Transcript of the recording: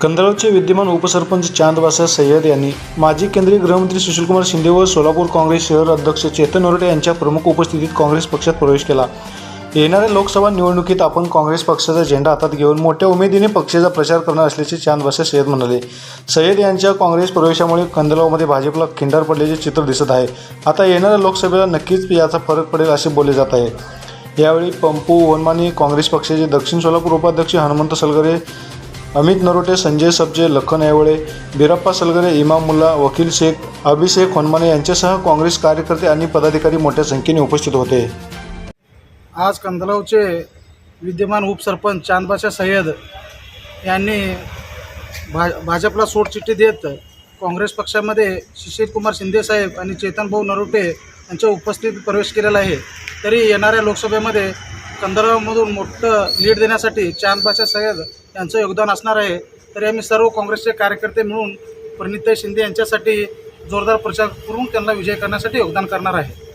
कंदळचे विद्यमान उपसरपंच चांदवासा सय्यद यांनी माजी केंद्रीय गृहमंत्री सुशीलकुमार शिंदे व सोलापूर काँग्रेस शहर अध्यक्ष चेतन नरोटे यांच्या प्रमुख उपस्थितीत काँग्रेस पक्षात प्रवेश केला. येणाऱ्या लोकसभा निवडणुकीत आपण काँग्रेस पक्षाचा झेंडा हातात घेऊन मोठ्या उमेदीने पक्षाचा प्रचार करणार असल्याचे चांदवासा सय्यद म्हणाले. सय्यद यांच्या काँग्रेस प्रवेशामुळे कंदलावमध्ये भाजपला खिंडार पडल्याचे चित्र दिसत आहे. आता येणाऱ्या लोकसभेला नक्कीच याचा फरक पडेल असे बोलले जात आहे. यावेळी पंपू वनमानी काँग्रेस पक्षाचे दक्षिण सोलापूर उपाध्यक्ष हनुमंत सलगरे अमित नरोटे संजय सबजे लखन ऐवळे बिरप्पा सलगरे इमाम मुल्ला वकील शेख अभिषेक होनमाने यांच्यासह काँग्रेस कार्यकर्ते आणि पदाधिकारी मोठ्या संख्येने उपस्थित होते. आज कंदलावचे विद्यमान उपसरपंच चांदबाशा सय्यद यांनी भा भाजपला सोडचिठ्ठी देत काँग्रेस पक्षामध्ये सुशील कुमार शिंदेसाहेब आणि चेतनभाऊ नरोटे यांच्या उपस्थितीत प्रवेश केलेला आहे. तरी येणाऱ्या लोकसभेमध्ये कंदलावमधून मोठं लीड देण्यासाठी चांदबाशा सय्यद यांचं योगदान असणार आहे. तरी आम्ही सर्व काँग्रेसचे कार्यकर्ते मिळून प्रणिताई शिंदे यांच्यासाठी जोरदार प्रचार करून त्यांना विजय करण्यासाठी योगदान करणार आहे.